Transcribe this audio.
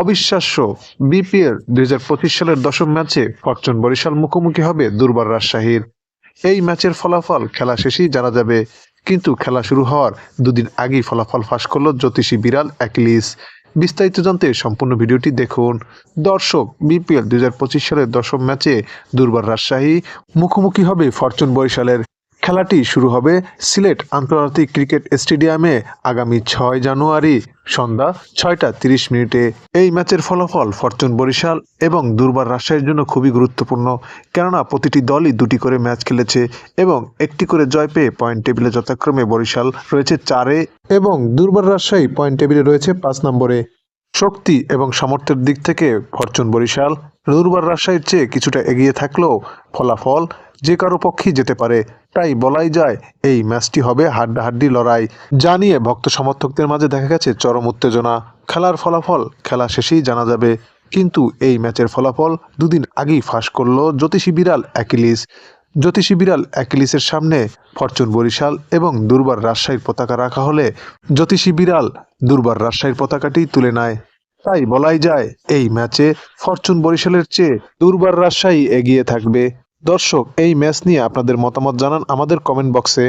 অবিশ্বাস্য বিপিএল দুই হাজার পঁচিশ সালের দশম ম্যাচে ফরচুন বরিশাল মুখোমুখি হবে দুর্বার রাজশাহীর। এই ম্যাচের ফলাফল খেলা শেষেই জানা যাবে, কিন্তু খেলা শুরু হওয়ার দুদিন আগেই ফলাফল ফাঁস করল জ্যোতিষী বিড়াল অ্যাকলিস। বিস্তারিত জানতে সম্পূর্ণ ভিডিওটি দেখুন। দর্শক, বিপিএল দুই হাজার পঁচিশ সালের দশম ম্যাচে দুর্বার রাজশাহী মুখোমুখি হবে ফরচুন বরিশালের। খেলাটি শুরু হবে সিলেট আন্তর্জাতিক ক্রিকেট স্টেডিয়ামে আগামী ছয় জানুয়ারি সন্ধ্যা ছয়টা তিরিশ মিনিটে। এই ম্যাচের ফলাফল ফরচুন বরিশাল এবং দুর্বার রাজশাহীর জন্য খুবই গুরুত্বপূর্ণ। কেননা প্রতিটি দলই দুটি করে ম্যাচ খেলেছে এবং একটি করে জয় পেয়ে পয়েন্ট টেবিলে যথাক্রমে বরিশাল রয়েছে চারে এবং দুর্বার রাজশাহী পয়েন্ট টেবিলে রয়েছে পাঁচ নম্বরে। শক্তি এবং সামর্থ্যের দিক থেকে ফরচুন বরিশাল দুর্বার রাজশাহীর চেয়ে কিছুটা এগিয়ে থাকলেও ফলাফল যে কারও পক্ষেই যেতে পারে, তাই বলাই যায় এই ম্যাচটি হবে হাড্ডাহাড্ডি লড়াই। জানিয়ে ভক্ত সমর্থকদের মাঝে দেখা গেছে চরম উত্তেজনা। খেলার ফলাফল খেলা শেষেই জানা যাবে। কিন্তু এই ম্যাচের ফলাফল দুদিন আগেই ফাঁস করল জ্যোতিষী বিড়াল অ্যাকিলিস। জ্যোতিষী বিড়াল অ্যাকিলিসের সামনে ফরচুন বরিশাল এবং দুর্বার রাজশাহীর পতাকা রাখা হলে জ্যোতিষী বিড়াল দুর্বার রাজশাহীর পতাকাটি তুলে নেয়। তাই বলাই যায় এই ম্যাচে ফরচুন বরিশালের চেয়ে দুর্বার রাজশাহী এগিয়ে থাকবে। দর্শক এই ম্যাচ নিয়ে আপনাদের মতামত জানান আমাদের কমেন্ট বক্সে।